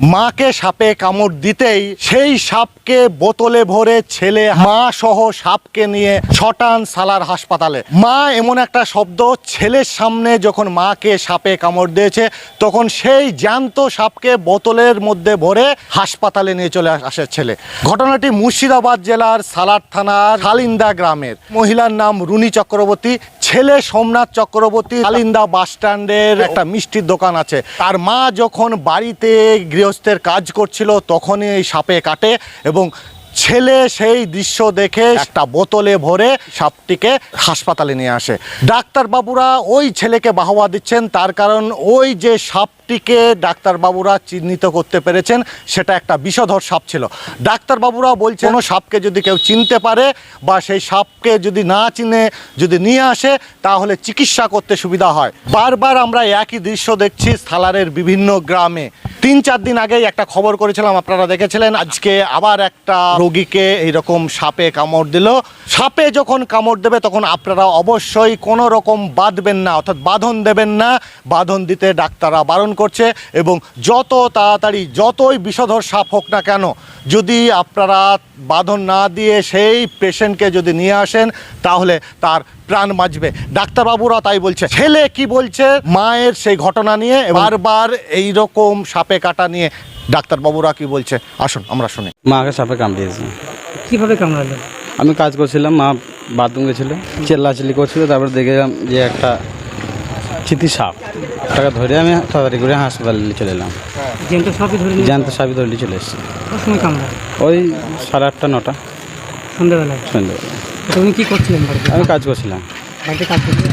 মাকে সাপে কামড় দিতেই সেই সাপকে বোতলে ভরে ছেলে মা সহ সাপকে নিয়ে ছটান সালার হাসপাতালে। মা এমন একটা শব্দ ছেলের সামনে যখন মাকে সাপে কামড় দিয়েছে, তখন সেই জ্যান্ত সাপকে বোতলের মধ্যে ভরে হাসপাতালে নিয়ে চলে আসে ছেলে। ঘটনাটি মুর্শিদাবাদ জেলার সালার থানার শালিন্দা গ্রামের। মহিলার নাম রুনি চক্রবর্তী, ছেলে সোমনাথ চক্রবর্তী, শালিন্দা বাস স্ট্যান্ডের একটা মিষ্টির দোকান আছে। তার মা যখন বাড়িতে গৃহস্থের কাজ করছিল, তখনই এই সাপে কাটে এবং ছেলে সেই দৃশ্য দেখে একটা বোতলে ভরে সাপটিকে হাসপাতালে নিয়ে আসে। ডাক্তারবাবুরা ওই ছেলেকে বাহবা দিচ্ছেন, তার কারণ ওই যে সাপটিকে ডাক্তারবাবুরা চিহ্নিত করতে পেরেছেন, সেটা একটা বিষধর সাপ ছিল। ডাক্তারবাবুরা বলছেন, কোনো সাপকে যদি কেউ চিনতে পারে বা সেই সাপকে যদি না চিনে, যদি নিয়ে আসে, তাহলে চিকিৎসা করতে সুবিধা হয়। বারবার আমরা একই দৃশ্য দেখছি, সালারের বিভিন্ন গ্রামে। তিন চার দিন আগেই একটা খবর করেছিলাম আপনারা দেখেছিলেন। আজকে আবার একটা রোগীকে এইরকম সাপে কামড় দিল। সাপে যখন কামড় দেবে তখন আপনারা অবশ্যই কোনো রকম বাঁধবেন না অর্থাৎ বাঁধন দেবেন না। বাঁধন দিতে ডাক্তাররা বারণ করছে এবং যত তাড়াতাড়ি যতই বিষধর সাপ হোক না কেন যদি আপনারা বাঁধন না দিয়ে সেই পেশেন্টকে যদি নিয়ে আসেন তাহলে তার প্রাণ বাঁচবে। ডাক্তারবাবুরা তাই বলছে। ছেলে কি বলছে? মায়ের সেই ঘটনা নিয়ে বারবার এই রকম সাপে কাটা নিয়ে ডাক্তারবাবুরা কি বলছে। আসুন আমরা শুনি। মাকে সাপে কামড়িয়েছে। কীভাবে কামড়ালো? আমি কাজ করছিলাম মা বাথরুম গেছিল চেল্লাচিল্লি করছিল তারপরে দেখলাম যে একটা চিতি সাপ। ওটাকে ধরে আমি তাড়াতাড়ি করে হাসপাতালে নিয়ে চলে এলাম। জ্যান্ত সাপই ধরে চলে এসেছি। ওই সাড়ে আটটা নটা। সন্ধ্যাবেলায়? সন্ধ্যেবেলা তুমি কি করছিলেন আমি কাজ করছিলাম। বাড়িতে কাজ করছিলেন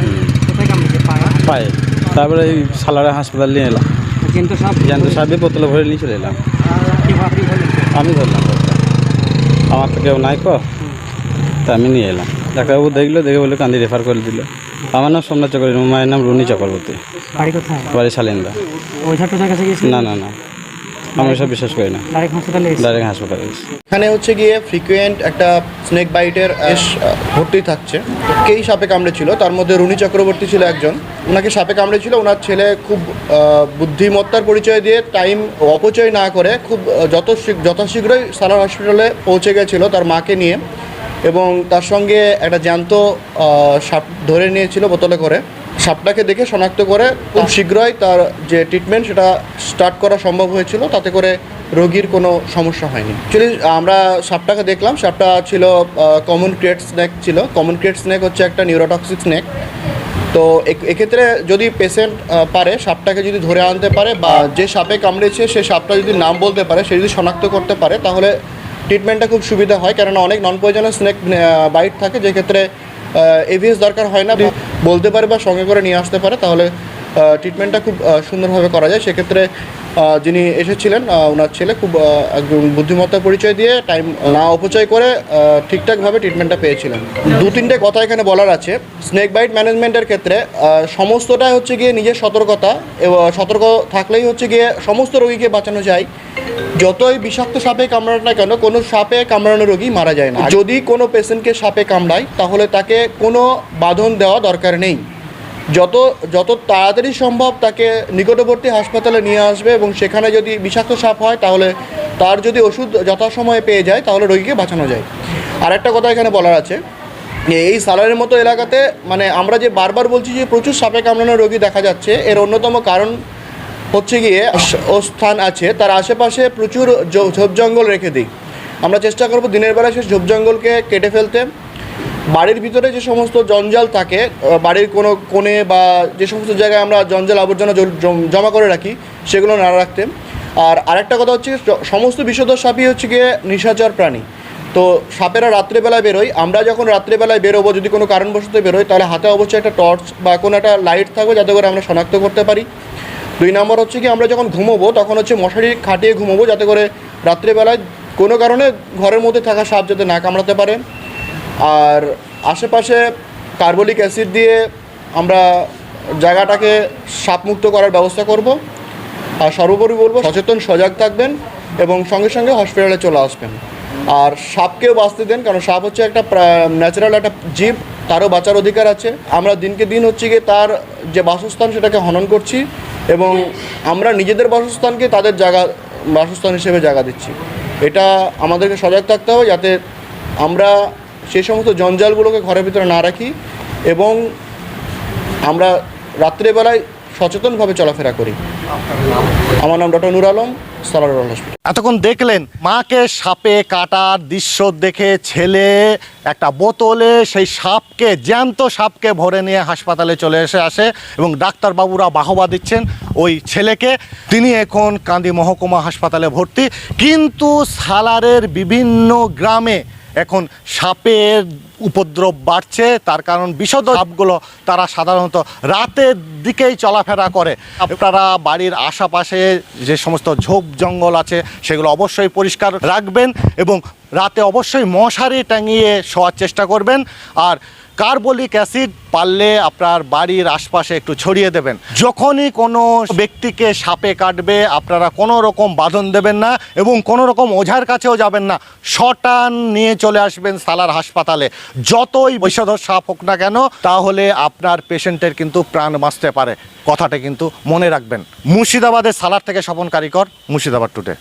পায়ে? পায়ে। তারপরে এই সালারে হাসপাতাল নিয়ে এলাম। জ্যান্ত সাপ জ্যান্ত সাপে বোতলে ভরে নিয়ে চলে এলাম। আমি ধরলাম। আমার তো কেউ নাই কো। তা আমি নিয়ে এলাম। ডাক্তারবাবু দেখল দেখে বলে কান্দি রেফার করে দিল। আমার নাম সোমনাথ চক্রবর্তী মায়ের নাম রুনি চক্রবর্তী। বাড়ি কোথায়? বাড়ি শালিন্দা। না না না। আমি সব বিশ্বাস করি না। ডাইরেক্ট হাসপাতালে ডাইরেক্ট হাসপাতালে এখানে হচ্ছে গিয়ে ফ্রিকুয়েন্ট একটা স্নেক বাইটের এস ভর্তি থাকছে। কেই সাপে কামড়েছিল তার মধ্যে রুনি চক্রবর্তী ছিল একজন। ওনাকে সাপে কামড়েছিল ওনার ছেলে খুব বুদ্ধিমত্তার পরিচয় দিয়ে টাইম অপচয় না করে খুব যত শীঘ্র- যথাশীঘ্রই সালার হসপিটালে পৌঁছে গেছিল তার মাকে নিয়ে। এবং তার সঙ্গে একটা জ্যান্ত সাপ ধরে নিয়েছিল বোতলে করে। সাপটাকে দেখে শনাক্ত করে খুব শীঘ্রই তার যে ট্রিটমেন্ট সেটা স্টার্ট করা সম্ভব হয়েছিল তাতে করে রোগীর কোনো সমস্যা হয়নি। অ্যাকচুয়ালি আমরা সাপটাকে দেখলাম সাপটা ছিল কমন ক্রিয়েট স্নেক ছিল। কমন ক্রিয়েট স্নেক হচ্ছে একটা নিউরোটক্সিক স্নেক তো এক্ষেত্রে যদি পেশেন্ট পারে সাপটাকে যদি ধরে আনতে পারে বা যে সাপে কামড়েছে সে সাপটা যদি নাম বলতে পারে সে যদি শনাক্ত করতে পারে তাহলে ট্রিটমেন্টটা খুব সুবিধা হয়। কেননা অনেক নন পয়জনাস স্নেক বাইট থাকে যেক্ষেত্রে এভিএস দরকার হয় না বলতে পারে বা সঙ্গে করে নিয়ে আসতে পারে, তাহলে ট্রিটমেন্টটা খুব সুন্দরভাবে করা যায়। সেক্ষেত্রে যিনি এসেছিলেন ওনার ছেলে খুব একজন বুদ্ধিমত্তার পরিচয় দিয়ে টাইম না অপচয় করে ঠিকঠাকভাবে ট্রিটমেন্টটা পেয়েছিলেন। দু তিনটে কথা এখানে বলার আছে। স্নেক বাইট ম্যানেজমেন্টের ক্ষেত্রে সমস্তটাই হচ্ছে গিয়ে নিজের সতর্কতা, এবং, সতর্ক থাকলেই হচ্ছে গিয়ে সমস্ত রোগীকে বাঁচানো যায়। যতই বিষাক্ত সাপে কামড়ানো না কেন, কোনো সাপে কামড়ানো রোগী মারা যায় না। যদি কোনো পেশেন্টকে সাপে কামড়ায়, তাহলে তাকে কোনো বাঁধন দেওয়া দরকার নেই। যত যত তাড়াতাড়ি সম্ভব তাকে নিকটবর্তী হাসপাতালে নিয়ে আসবে এবং সেখানে যদি বিষাক্ত সাপ হয় তাহলে তার যদি ওষুধ যথাসময়ে পেয়ে যায় তাহলে রোগীকে বাঁচানো যায়। আর একটা কথা এখানে বলার আছে এই সালারের মতো এলাকাতে মানে আমরা যে বারবার বলছি যে প্রচুর সাপে কামড়ানো রোগী দেখা যাচ্ছে, এর অন্যতম কারণ হচ্ছে গিয়ে ও স্থান আছে, তার আশেপাশে প্রচুর ঝোপ জঙ্গল রেখে দিই। আমরা চেষ্টা করব দিনের বেলা সেই ঝোপ জঙ্গলকে কেটে ফেলতে। বাড়ির ভিতরে যে সমস্ত জঞ্জাল থাকে বাড়ির কোনো কোণে বা যে সমস্ত জায়গায় আমরা জঞ্জাল আবর্জনা জমা করে রাখি, সেগুলো না রাখতে। আর আরেকটা কথা হচ্ছে সমস্ত বিষধর সাপই হচ্ছে গিয়ে নিশাচর প্রাণী। তো সাপেরা রাত্রেবেলায় বেরোয়। আমরা যখন রাত্রেবেলায় বেরোবো, যদি কোনো কারণবশত বেরোয়, তাহলে হাতে অবশ্যই একটা টর্চ বা কোনো একটা লাইট থাকবে, যাতে করে আমরা শনাক্ত করতে পারি। দুই নম্বর হচ্ছে কি, আমরা যখন ঘুমোবো, তখন হচ্ছে মশারি খাটিয়ে ঘুমোবো, যাতে করে রাত্রেবেলায় কোনো কারণে ঘরের মধ্যে থাকা সাপ যাতে না কামড়াতে পারে। আর আশেপাশে কার্বলিক অ্যাসিড দিয়ে আমরা জায়গাটাকে সাপমুক্ত করার ব্যবস্থা করব। আর সর্বোপরি বলব, সচেতন, সজাগ থাকবেন এবং সঙ্গে সঙ্গে হসপিটালে চলে আসবেন। আর সাপকেও বাঁচতে দেন, কারণ সাপ হচ্ছে একটা ন্যাচারাল একটা জীব, তারও বাঁচার অধিকার আছে। আমরা দিনকে দিন হচ্ছে গিয়ে তার যে বাসস্থান, সেটাকে হনন করছি এবং আমরা নিজেদের বাসস্থানকে তাদের জায়গা, বাসস্থান হিসেবে জায়গা দিচ্ছি। এটা আমাদেরকে সজাগ থাকতে হবে যাতে আমরা সেই সমস্ত জঞ্জালগুলোকে ঘরের ভিতরে না রাখি এবং আমরা রাত্রেবেলায় সচেতনভাবে চলাফেরা করি। আমার নাম ডক্টর নুর আলম, সালার হসপিটাল। এতক্ষণ দেখলেন, মাকে সাপে, কাটার দৃশ্য দেখে ছেলে একটা বোতলে সেই সাপকে, জ্যান্ত সাপকে ভরে নিয়ে হাসপাতালে চলে এসে আসে এবং ডাক্তারবাবুরা বাহবা দিচ্ছেন ওই ছেলেকে। তিনি এখন কান্দি মহকুমা হাসপাতালে ভর্তি। কিন্তু সালারের বিভিন্ন গ্রামে এখন সাপের উপদ্রব বাড়ছে, তার কারণ বিশদ সাপগুলো তারা সাধারণত রাতের দিকেই চলাফেরা করে। আপনারা বাড়ির আশেপাশে যে সমস্ত ঝোপ জঙ্গল আছে, সেগুলো অবশ্যই পরিষ্কার রাখবেন এবং রাতে অবশ্যই মশারি টাঙিয়ে শোয়ার চেষ্টা করবেন। আর কার্বলিক অ্যাসিড পারলে আপনার বাড়ির আশপাশে একটু ছড়িয়ে দেবেন। যখনই কোনো ব্যক্তিকে সাপে কাটবে, আপনারা কোনো রকম বাঁধন দেবেন না এবং কোনো রকম ওঝার কাছেও যাবেন না। শটান নিয়ে চলে আসবেন সালার হাসপাতালে। যতই বিষধর সাপ হোক না কেন, তাহলে আপনার পেশেন্টের কিন্তু প্রাণ বাঁচতে পারে। কথাটা কিন্তু মনে রাখবেন। মুর্শিদাবাদের সালার থেকে স্বপন কারিকর, মুর্শিদাবাদ টুডে।